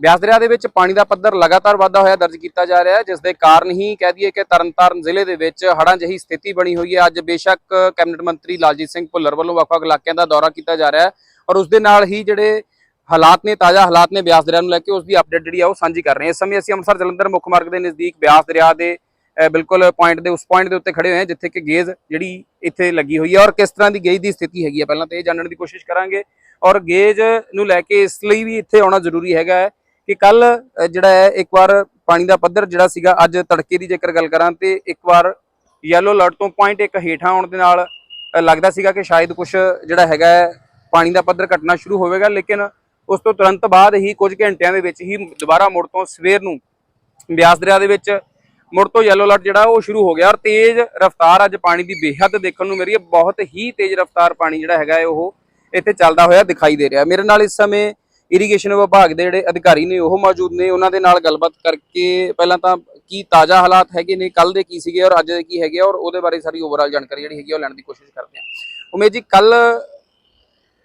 ਬਿਆਸ ਦਰਿਆ ਦੇ ਵਿੱਚ ਪਾਣੀ ਦਾ ਪੱਧਰ ਲਗਾਤਾਰ ਵਾਧਾ ਹੋਇਆ, ਦਰਜ ਕੀਤਾ ਜਾ ਰਿਹਾ ਹੈ, ਜਿਸ ਦੇ ਕਾਰਨ ਹੀ ਕਹਿ ਦਈਏ ਕਿ ਤਰਨਤਾਰਨ ਜ਼ਿਲ੍ਹੇ ਦੇ ਵਿੱਚ ਹੜ੍ਹਾਂ ਜਿਹੀ ਸਥਿਤੀ ਬਣੀ ਹੋਈ ਹੈ। ਅੱਜ ਬੇਸ਼ੱਕ ਕੈਬਨਿਟ ਮੰਤਰੀ ਲਾਲਜੀਤ ਸਿੰਘ ਭੁੱਲਰ ਵੱਲੋਂ ਵੱਖ-ਵੱਖ ਇਲਾਕਿਆਂ ਦਾ ਦੌਰਾ ਕੀਤਾ ਜਾ ਰਿਹਾ ਹੈ ਔਰ ਉਸ ਦੇ ਨਾਲ ਹੀ ਜਿਹੜੇ ਹਾਲਾਤ ਨੇ, ਤਾਜ਼ਾ ਹਾਲਾਤ ਨੇ ਬਿਆਸ ਦਰਿਆ ਨੂੰ ਲੈ ਕੇ, ਉਸ ਦੀ ਅਪਡੇਟ ਜਿਹੜੀ ਆ ਉਹ ਸਾਂਝੀ ਕਰ ਰਹੇ ਹਾਂ। ਇਸ ਸਮੇਂ ਅਸੀਂ ਅੰਮ੍ਰਿਤਸਰ ਜਲੰਧਰ ਮੁੱਖ ਮਾਰਗ ਦੇ ਨਜ਼ਦੀਕ ਬਿਆਸ ਦਰਿਆ ਦੇ ਬਿਲਕੁਲ ਪੁਆਇੰਟ ਦੇ, ਉਸ ਪੁਆਇੰਟ ਦੇ ਉੱਤੇ ਖੜੇ ਹੋਏ ਹਾਂ, ਜਿੱਥੇ ਕਿ ਗੇਜ ਜਿਹੜੀ ਇੱਥੇ ਲੱਗੀ ਹੋਈ ਹੈ ਔਰ ਕਿਸ ਤਰ੍ਹਾਂ ਦੀ ਗੇਜ ਦੀ ਸਥਿਤੀ ਹੈਗੀ ਹੈ। ਪਹਿਲਾਂ ਤਾਂ ਇਹ ਜਾਣਨ ਦੀ ਕੋਸ਼ਿਸ਼ ਕਰਾਂਗੇ ਔਰ ਗੇਜ ਨੂੰ ਲੈ ਕੇ ਇਸ ਲਈ ਵੀ ਇੱਥੇ ਆਉਣਾ ਜ਼ਰੂਰੀ ਹੈਗਾ ਹੈ ਕਿ ਕੱਲ ਜਿਹੜਾ ਹੈ ਇੱਕ ਵਾਰ ਪਾਣੀ ਦਾ ਪੱਧਰ ਜਿਹੜਾ ਸੀਗਾ ਅੱਜ ਤੜਕੇ ਦੀ ਜੇਕਰ ਗੱਲ ਕਰਾਂ ਤੇ ਇੱਕ ਵਾਰ ਯੈਲੋ ਅਲਰਟ ਤੋਂ ਪੁਆਇੰਟ ਇੱਕ ਹੇਠਾਂ ਆਉਣ ਦੇ ਨਾਲ ਲੱਗਦਾ ਸੀਗਾ ਕਿ ਸ਼ਾਇਦ ਕੁਝ ਜਿਹੜਾ ਹੈਗਾ ਹੈ, ਪਾਣੀ ਦਾ ਪੱਧਰ ਘਟਣਾ ਸ਼ੁਰੂ ਹੋਵੇਗਾ ਲੇਕਿਨ ਉਸ ਤੋਂ ਤੁਰੰਤ ਬਾਅਦ ਹੀ ਕੁਝ ਘੰਟਿਆਂ ਦੇ ਵਿੱਚ ਹੀ ਦੁਬਾਰਾ ਮੁੜ ਤੋਂ ਸਵੇਰ ਨੂੰ ਬਿਆਸ ਦਰਿਆ ਦੇ ਵਿੱਚ ਮੁੜ ਤੋਂ ਯੈਲੋ ਅਲਰਟ ਜਿਹੜਾ ਉਹ ਸ਼ੁਰੂ ਹੋ ਗਿਆ ਔਰ ਤੇਜ਼ ਰਫ਼ਤਾਰ ਅੱਜ ਪਾਣੀ ਦੀ ਬੇਹੱਦ ਦੇਖਣ ਨੂੰ ਮੇਰੀ ਬਹੁਤ ਹੀ ਤੇਜ਼ ਰਫ਼ਤਾਰ ਪਾਣੀ ਜਿਹੜਾ ਹੈਗਾ ਹੈ ਉਹ ਇੱਥੇ ਚੱਲਦਾ ਹੋਇਆ ਦਿਖਾਈ ਦੇ ਰਿਹਾ। ਮੇਰੇ ਨਾਲ ਇਸ ਸਮੇਂ ਇਰੀਗੇਸ਼ਨ ਵਿਭਾਗ ਦੇ ਜਿਹੜੇ ਅਧਿਕਾਰੀ ਨੇ ਉਹ ਮੌਜੂਦ ਨੇ, ਉਹਨਾਂ ਦੇ ਨਾਲ ਗੱਲਬਾਤ ਕਰਕੇ ਪਹਿਲਾਂ ਤਾਂ ਕੀ ਤਾਜ਼ਾ ਹਾਲਾਤ ਹੈਗੇ ਨੇ ਕੱਲ ਦੇ ਕੀ ਸੀਗੇ ਔਰ ਅੱਜ ਦੇ ਕੀ ਹੈਗੇ ਔਰ ਉਹਦੇ ਬਾਰੇ ਸਾਰੀ ਓਵਰਆਲ ਜਾਣਕਾਰੀ ਜਿਹੜੀ ਹੈਗੀ ਆ ਉਹ ਲੈਣ ਦੀ ਕੋਸ਼ਿਸ਼ ਕਰਦੇ ਹਾਂ। ਉਮੇਦ ਜੀ ਕੱਲ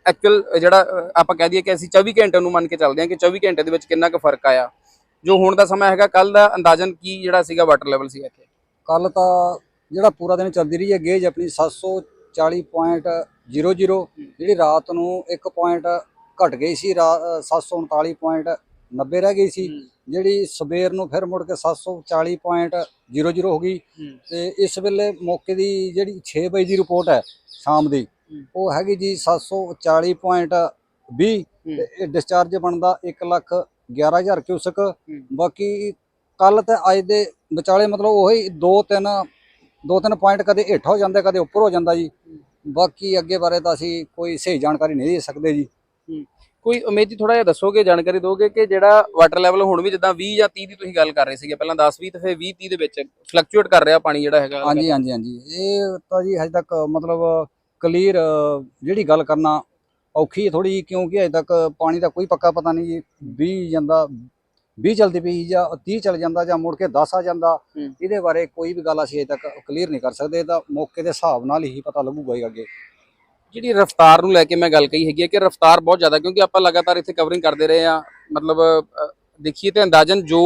ਐਕਚੁਅਲ ਜਿਹੜਾ ਆਪਾਂ ਕਹਿ ਦਈਏ ਕਿ ਅਸੀਂ 24 ਘੰਟੇ ਨੂੰ ਮੰਨ ਕੇ ਚੱਲਦੇ ਹਾਂ ਕਿ 24 ਘੰਟੇ ਦੇ ਵਿੱਚ ਕਿੰਨਾ ਕੁ ਫ਼ਰਕ ਆਇਆ। ਜੋ ਹੁਣ ਦਾ ਸਮਾਂ ਹੈਗਾ ਕੱਲ ਦਾ ਅੰਦਾਜ਼ਨ ਕੀ ਜਿਹੜਾ ਸੀਗਾ ਵਾਟਰ ਲੈਵਲ ਸੀ ਇੱਥੇ? ਕੱਲ ਤਾਂ ਜਿਹੜਾ ਪੂਰਾ ਦਿਨ ਚੱਲਦੀ ਰਹੀ ਹੈ, ਗੇਜ ਆਪਣੀ 740.00 ਜਿਹੜੀ ਰਾਤ ਨੂੰ 1 ਪੁਆਇੰਟ ਘਟ ਗਈ ਸੀ ਰਾ- ਅ, 739.90 ਰਹਿ ਗਈ ਸੀ। ਜਿਹੜੀ ਸਵੇਰ ਨੂੰ ਫਿਰ ਮੁੜ ਕੇ 740.00 ਹੋ ਗਈ। ਤੇ ਇਸ ਵੇਲੇ ਮੌਕੇ ਦੀ ਜਿਹੜੀ 6 ਵਜੇ ਦੀ ਰਿਪੋਰਟ ਹੈ ਸ਼ਾਮ ਦੀ। ਉਹ ਹੈਗੀ ਜੀ 740.20 ਤੇ ਇਹ ਡਿਸਚਾਰਜ ਬਣਦਾ 1 ਲੱਖ 11000 ਕਿਊਸਕ ਬਾਕੀ ਕੱਲ ਤੇ ਅੱਜ ਦੇ ਵਿਚਾਲੇ ਮਤਲਬ ਉਹੀ 2 3 ਦੋ ਤਿੰਨ ਪੁਆਇੰਟ ਕਦੇ ਹੇਠ ਹੋ ਜਾਂਦੇ ਕਦੇ ਉੱਪਰ ਹੋ ਜਾਂਦਾ ਜੀ। ਬਾਕੀ ਅੱਗੇ ਬਾਰੇ ਤਾਂ ਅਸੀਂ ਕੋਈ ਸਹੀ ਜਾਣਕਾਰੀ ਨਹੀਂ ਦੇ ਸਕਦੇ ਜੀ। ਕੋਈ ਉਮੀਦ ਥੋੜਾ ਜਿਹਾ ਦੱਸੋਗੇ ਜਾਣਕਾਰੀ ਦੋਗੇ ਕਿ ਜਿਹੜਾ ਵਾਟਰ ਲੈਵਲ ਹੁਣ ਵੀ ਜਿੱਦਾਂ 20 ਜਾਂ 30 ਦੀ ਤੁਸੀਂ ਗੱਲ ਕਰ ਰਹੇ ਸੀਗੇ ਪਹਿਲਾਂ 10 20 ਤੇ ਫਿਰ 20 30 ਦੇ ਵਿੱਚ ਫਲਕਚੁਏਟ ਕਰ ਰਿਹਾ ਪਾਣੀ ਜਿਹੜਾ ਹੈਗਾ। ਹਾਂਜੀ ਹਾਂਜੀ ਹਾਂਜੀ। ਇਹ ਤਾਂ ਜੀ ਹਜੇ ਤੱਕ ਮਤਲਬ ਕਲੀਅਰ ਜਿਹੜੀ ਗੱਲ ਕਰਨਾ ਔਖੀ ਹੈ ਥੋੜੀ ਕਿਉਂਕਿ ਹਜੇ ਤੱਕ ਪਾਣੀ ਦਾ ਕੋਈ ਪੱਕਾ ਪਤਾ ਨਹੀਂ ਜੀ 20 ਜਾਂਦਾ 20 ਚਲਦੀ ਪਈ ਜਾਂ 30 ਚਲ ਜਾਂਦਾ ਜਾਂ ਮੁੜ ਕੇ 10 ਆ ਜਾਂਦਾ। ਇਹਦੇ ਬਾਰੇ ਕੋਈ ਵੀ ਗੱਲ ਅਸੀਂ ਹਜੇ ਤੱਕ ਕਲੀਅਰ ਨਹੀਂ ਕਰ ਸਕਦੇ। ਤਾਂ ਮੌਕੇ ਦੇ ਹਿਸਾਬ ਨਾਲ ਹੀ ਪਤਾ ਲੱਗੂਗਾ ਅੱਗੇ। ਜਿਹੜੀ ਰਫ਼ਤਾਰ ਨੂੰ ਲੈ ਕੇ ਮੈਂ ਗੱਲ ਕਹੀ ਹੈਗੀ ਹੈ ਕਿ ਰਫ਼ਤਾਰ ਬਹੁਤ ਜ਼ਿਆਦਾ ਕਿਉਂਕਿ ਆਪਾਂ ਲਗਾਤਾਰ ਇੱਥੇ ਕਵਰਿੰਗ ਕਰਦੇ ਰਹੇ ਆ ਮਤਲਬ ਦੇਖੀਏ ਤੇ ਅੰਦਾਜ਼ਨ ਜੋ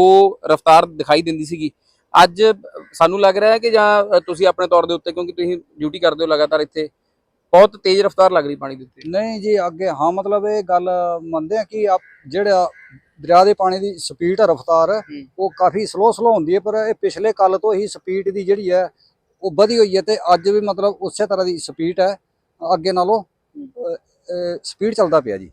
ਰਫ਼ਤਾਰ ਦਿਖਾਈ ਦਿੰਦੀ ਸੀਗੀ ਅੱਜ ਸਾਨੂੰ ਲੱਗ ਰਿਹਾ ਹੈ ਕਿ ਜਾਂ ਤੁਸੀਂ ਆਪਣੇ ਤੌਰ ਦੇ ਉੱਤੇ ਕਿਉਂਕਿ ਤੁਸੀਂ ਡਿਊਟੀ ਕਰਦੇ ਹੋ ਲਗਾਤਾਰ ਇੱਥੇ ਬਹੁਤ ਤੇਜ਼ ਰਫ਼ਤਾਰ ਲੱਗ ਰਹੀ ਪਾਣੀ ਦੇ ਉੱਤੇ। ਨਹੀਂ ਜੀ ਅੱਗੇ ਹਾਂ ਮਤਲਬ ਇਹ ਗੱਲ ਮੰਨਦੇ ਆ ਕਿ ਆਪ ਜਿਹੜਾ ਦਰਿਆ ਦੇ ਪਾਣੀ ਦੀ ਸਪੀਡ ਰਫ਼ਤਾਰ। ਉਹ ਕਾਫੀ ਸਲੋ ਸਲੋ ਹੁੰਦੀ ਹੈ ਪਰ ਇਹ ਪਿਛਲੇ ਕੱਲ ਤੋਂ ਹੀ ਸਪੀਡ ਦੀ ਜਿਹੜੀ ਹੈ ਉਹ ਵਧੀ ਹੋਈ ਹੈ ਤੇ ਅੱਜ ਵੀ ਮਤਲਬ ਉਸੇ ਤਰ੍ਹਾਂ ਦੀ ਸਪੀਡ ਹੈ। ਅੱਗੇ ਨਾਲੋਂ ਸਪੀਡ ਚੱਲਦਾ ਪਿਆ ਜੀ।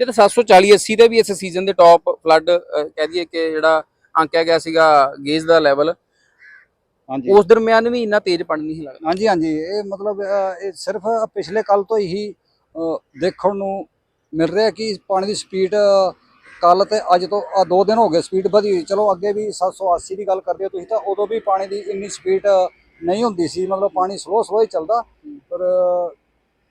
ਜੇ ਤਾਂ 740 80 ਦੇ ਵੀ ਇਸ ਸੀਜ਼ਨ ਦੇ ਟੌਪ ਫਲੱਡ ਕਹਿ ਦਈਏ ਕਿ ਜਿਹੜਾ ਅੰਕਿਆ ਗਿਆ ਸੀਗਾ ਗੇਜ ਦਾ ਲੈਵਲ ਹਾਂਜੀ। ਉਸ ਦਰਮਿਆਨ ਵੀ ਇੰਨਾ ਤੇਜ਼ ਪਾਣੀ ਨਹੀਂ ਲੱਗਦਾ। ਹਾਂਜੀ ਹਾਂਜੀ। ਇਹ ਮਤਲਬ ਇਹ ਸਿਰਫ ਪਿਛਲੇ ਕੱਲ ਤੋਂ ਹੀ ਦੇਖਣ ਨੂੰ ਮਿਲ ਰਿਹਾ ਕਿ ਪਾਣੀ ਦੀ ਸਪੀਡ ਕੱਲ ਤੇ ਅੱਜ ਤੋਂ ਆ ਦੋ ਦਿਨ ਹੋ ਗਏ ਸਪੀਡ ਵਧੀ ਹੋਈ। ਚਲੋ ਅੱਗੇ ਵੀ 780 ਦੀ ਗੱਲ ਕਰਦੇ ਹੋ ਤੁਸੀਂ ਤਾਂ ਉਦੋਂ ਵੀ ਪਾਣੀ ਦੀ ਇੰਨੀ ਸਪੀਡ ਨਹੀਂ ਹੁੰਦੀ ਸੀ। ਮਤਲਬ ਪਾਣੀ ਸਲੋ ਸਲੋ ਹੀ ਚੱਲਦਾ। ਪਰ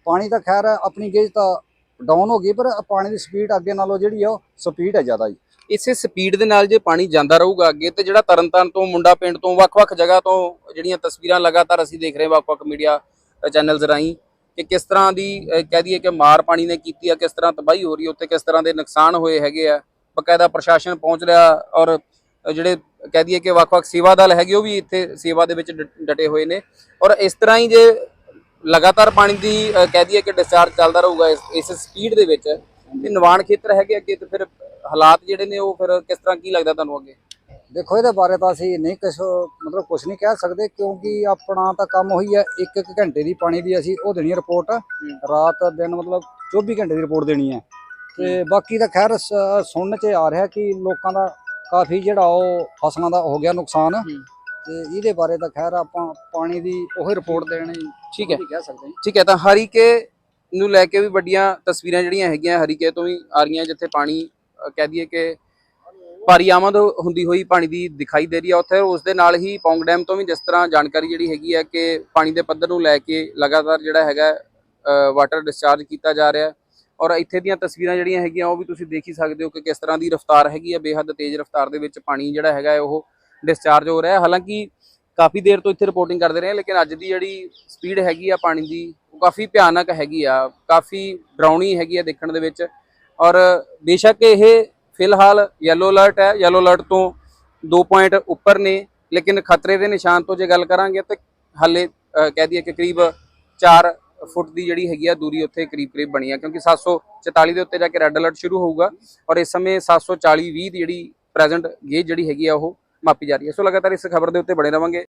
ਪਾਣੀ ਤਾਂ ਖੈਰ ਆਪਣੀ ਗੇਜ ਤਾਂ ਡਾਊਨ ਹੋ ਗਈ, ਪਰ ਪਾਣੀ ਦੀ ਸਪੀਡ ਅੱਗੇ ਨਾਲੋਂ ਜਿਹੜੀ ਆ ਉਹ ਸਪੀਡ ਹੈ ਜ਼ਿਆਦਾ ਜੀ। ਇਸੇ ਸਪੀਡ ਦੇ ਨਾਲ ਜੇ ਪਾਣੀ ਜਾਂਦਾ ਰਹੂਗਾ ਅੱਗੇ, ਤੇ ਜਿਹੜਾ ਤਰਨਤਾਰਨ ਤੋਂ, ਮੁੰਡਾ ਪਿੰਡ ਤੋਂ, ਵੱਖ-ਵੱਖ ਜਗ੍ਹਾ ਤੋਂ ਜਿਹੜੀਆਂ ਤਸਵੀਰਾਂ ਲਗਾਤਾਰ ਅਸੀਂ ਦੇਖ ਰਹੇ ਵੱਖ-ਵੱਖ ਮੀਡੀਆ ਚੈਨਲਸ ਰਾਹੀਂ, ਕਿ ਕਿਸ ਤਰ੍ਹਾਂ ਦੀ ਕਹਿ ਦਈਏ ਕਿ ਮਾਰ ਪਾਣੀ ਨੇ ਕੀਤੀ ਆ, ਕਿਸ ਤਰ੍ਹਾਂ ਤਬਾਹੀ ਹੋ ਰਹੀ ਹੈ, ਉੱਥੇ ਕਿਸ ਤਰ੍ਹਾਂ ਦੇ ਨੁਕਸਾਨ ਹੋਏ ਹੈਗੇ ਆ, ਬਕਾਇਦਾ ਪ੍ਰਸ਼ਾਸਨ ਪਹੁੰਚ ਰਿਹਾ ਔਰ ਜਿਹੜੇ ਕਹਿ ਦਈਏ ਕਿ ਵੱਖ-ਵੱਖ ਸੇਵਾ ਦਲ ਹੈਗੇ, ਉਹ ਵੀ ਇੱਥੇ ਸੇਵਾ ਦੇ ਵਿੱਚ ਡਟੇ ਹੋਏ ਨੇ। ਔਰ ਇਸ ਤਰ੍ਹਾਂ ਹੀ ਜੇ ਲਗਾਤਾਰ ਪਾਣੀ ਦੀ ਅਹ, ਕਹਿ ਦਈਏ ਕਿ ਡਿਸਚਾਰਜ ਚੱਲਦਾ ਰਹੂਗਾ ਇਸ ਇਸ ਸਪੀਡ ਦੇ ਵਿੱਚ। ਤੇ ਨਿਵਾਣ ਖੇਤਰ ਹੈਗੇ ਅੱਗੇ ਤੇ ਫਿਰ ਹਾਲਾਤ ਜਿਹੜੇ ਨੇ ਉਹ ਫਿਰ ਕਿਸ ਤਰ੍ਹਾਂ ਕੀ ਲੱਗਦਾ ਤੁਹਾਨੂੰ ਅੱਗੇ? ਦੇਖੋ ਇਹਦੇ ਬਾਰੇ ਤਾਂ ਅਸੀਂ ਨਹੀਂ ਕੁਛ ਮਤਲਬ ਕੁਝ ਨਹੀਂ ਕਹਿ ਸਕਦੇ ਕਿਉਂਕਿ ਆਪਣਾ ਤਾਂ ਕੰਮ ਉਹੀ ਹੈ ਇੱਕ ਇੱਕ ਘੰਟੇ ਦੀ ਪਾਣੀ ਦੀ ਅਸੀਂ ਉਹ ਦੇਣੀ ਹੈ ਰਿਪੋਰਟ ਰਾਤ ਦਿਨ ਮਤਲਬ 24 ਘੰਟੇ ਦੀ ਰਿਪੋਰਟ ਦੇਣੀ ਹੈ। ਤੇ ਬਾਕੀ ਤਾਂ ਖੈਰ ਸ- ਸੁਣਨ 'ਚ ਆ ਰਿਹਾ ਕਿ ਲੋਕਾਂ ਦਾ ਕਾਫੀ ਜਿਹੜਾ ਉਹ ਫਸਲਾਂ ਦਾ ਹੋ ਗਿਆ ਨੁਕਸਾਨ। ਤੇ ਇਹਦੇ ਬਾਰੇ ਤਾਂ ਖੈਰ ਆਪਾਂ ਪਾਣੀ ਦੀ ਉਹੀ ਰਿਪੋਰਟ ਦੇਣੀ ਠੀਕ ਹੈ। ਉਹੀ ਕਹਿ ਸਕਦੇ ਹਾਂ। ਠੀਕ ਹੈ ਤਾਂ ਹਰੀਕੇ ਨੂੰ ਲੈ ਕੇ ਵੀ ਵੱਡੀਆਂ ਤਸਵੀਰਾਂ ਜਿਹੜੀਆਂ ਹੈਗੀਆਂ ਹਰੀਕੇ ਤੋਂ ਵੀ ਆ ਰਹੀਆਂ ਜਿੱਥੇ ਪਾਣੀ ਕਹਿ ਦਈਏ ਕਿ ਭਾਰੀ ਆਮਦ ਹੁੰਦੀ ਹੋਈ ਪਾਣੀ ਦੀ ਦਿਖਾਈ ਦੇ ਰਹੀ ਹੈ ਉੱਥੇ ਉਸ ਦੇ ਨਾਲ ਹੀ ਪੌਂਗ ਡੈਮ ਤੋਂ ਵੀ ਜਿਸ ਤਰ੍ਹਾਂ ਜਾਣਕਾਰੀ ਜਿਹੜੀ ਹੈਗੀ ਹੈ ਕਿ ਪਾਣੀ ਦੇ ਪੱਧਰ ਨੂੰ ਲੈ ਕੇ ਲਗਾਤਾਰ ਜਿਹੜਾ ਹੈਗਾ ਵਾਟਰ ਡਿਸਚਾਰਜ ਕੀਤਾ ਜਾ ਰਿਹਾ। ਹੈ ਔਰ ਇੱਥੇ ਦੀਆਂ ਤਸਵੀਰਾਂ ਜਿਹੜੀਆਂ ਹੈਗੀਆਂ ਉਹ ਵੀ ਤੁਸੀਂ ਦੇਖ ਹੀ ਸਕਦੇ ਹੋ ਕਿ ਕਿਸ ਤਰ੍ਹਾਂ ਦੀ ਰਫ਼ਤਾਰ ਹੈਗੀ ਹੈ ਬੇਹੱਦ ਤੇਜ਼ ਰਫ਼ਤਾਰ ਦੇ ਵਿੱਚ ਪਾਣੀ ਜਿਹੜਾ ਹੈਗਾ ਹੈ ਉਹ ਡਿਸਚਾਰਜ ਹੋ ਰਿਹਾ ਹੈ। ਹਾਲਾਂਕਿ ਕਾਫੀ ਦੇਰ ਤੋਂ ਇੱਥੇ ਰਿਪੋਰਟਿੰਗ ਕਰਦੇ ਰਹੇ ਹਾਂ, ਲੇਕਿਨ ਅੱਜ ਦੀ ਜਿਹੜੀ ਸਪੀਡ ਹੈਗੀ ਆ ਪਾਣੀ ਦੀ ਉਹ ਕਾਫੀ ਭਿਆਨਕ ਹੈਗੀ ਆ ਕਾਫੀ ਡਰਾਉਣੀ ਹੈਗੀ ਆ ਦੇਖਣ ਦੇ ਵਿੱਚ। ਔਰ ਬੇਸ਼ੱਕ ਇਹ ਫਿਲਹਾਲ ਯੈਲੋ ਅਲਰਟ ਹੈ। ਯੈਲੋ ਅਲਰਟ ਤੋਂ 2 ਪੁਆਇੰਟ ਉੱਪਰ ਨੇ ਲੇਕਿਨ ਖਤਰੇ ਦੇ ਨਿਸ਼ਾਨ ਤੋਂ ਜੇ ਗੱਲ ਕਰਾਂਗੇ ਤਾਂ ਹਾਲੇ ਕਹਿ ਦਈਏ ਕਿ ਕਰੀਬ 4 ਫੁੱਟ ਦੀ ਜਿਹੜੀ ਹੈਗੀ ਆ ਦੂਰੀ ਉੱਥੇ ਕਰੀਬ ਕਰੀਬ ਬਣੀ ਆ ਕਿਉਂਕਿ 744 ਦੇ ਉੱਤੇ ਜਾ ਕੇ ਰੈੱਡ ਅਲਰਟ ਸ਼ੁਰੂ ਹੋਊਗਾ। ਔਰ ਇਸ ਸਮੇਂ 740 20 ਦੀ ਜਿਹੜੀ ਪ੍ਰੈਜ਼ੈਂਟ ਗੇਜ ਜਿਹੜੀ ਹੈਗੀ ਆ ਉਹ ਮਾਪੀ ਜਾ ਰਹੀ ਹੈ। ਸੋ ਲਗਾਤਾਰ ਇਸ ਖਬਰ ਦੇ ਉੱਤੇ ਬਣੇ ਰਵਾਂਗੇ।